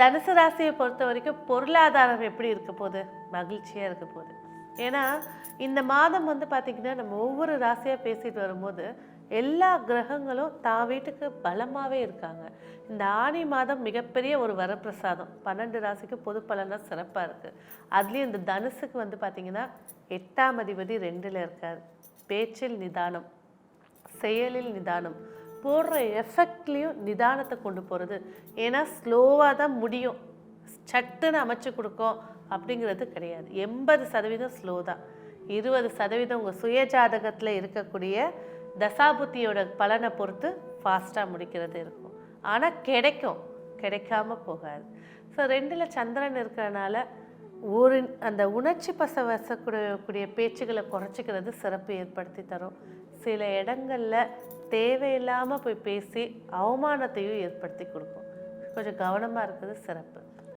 தனுசு ராசியை பொறுத்த வரைக்கும் பொருளாதாரம் எப்படி இருக்க போகுது? மகிழ்ச்சியாக இருக்க போகுது. ஏன்னா இந்த மாதம் வந்து பார்த்திங்கன்னா நம்ம ஒவ்வொரு ராசியாக பேசிட்டு வரும்போது எல்லா கிரகங்களும் தான் வீட்டுக்கு பலமாகவே இருக்காங்க. இந்த ஆணி மாதம் மிகப்பெரிய ஒரு வரப்பிரசாதம். பன்னெண்டு ராசிக்கு பொது பலனாக சிறப்பாக இருக்குது அதுலேயும் இந்த தனுசுக்கு வந்து பார்த்திங்கன்னா எட்டாம் அதிபதி ரெண்டில் இருக்கார். பேச்சில் நிதானம் செயலில் நிதானம் போடுற எஃபெக்ட்லேயும் நிதானத்தை கொண்டு போகிறது ஏன்னா ஸ்லோவாக தான் முடியும். சட்டுன்னு அமைச்சு கொடுக்கும் அப்படிங்கிறது கிடையாது. எண்பது சதவீதம் ஸ்லோ தான். இருபது சதவீதம் உங்கள் சுய ஜாதகத்தில் இருக்கக்கூடிய தசாபுத்தியோட பலனை பொறுத்து ஃபாஸ்ட்டாக முடிக்கிறது இருக்கும். ஆனால் கிடைக்கும். கிடைக்காம போகாது. ஸோ ரெண்டில் சந்திரன் இருக்கிறனால ஒரு அந்த உணர்ச்சி பசவசக்கூடிய கூடிய பேச்சுகளை குறைச்சிக்கிறது சிறப்பு ஏற்படுத்தி தரும். சில இடங்களில் தேவையில்லாமல் போய் பேசி அவமானத்தையும் ஏற்படுத்தி கொடுக்கும். கொஞ்சம் கவனமாக இருக்கிறது சிறப்பு.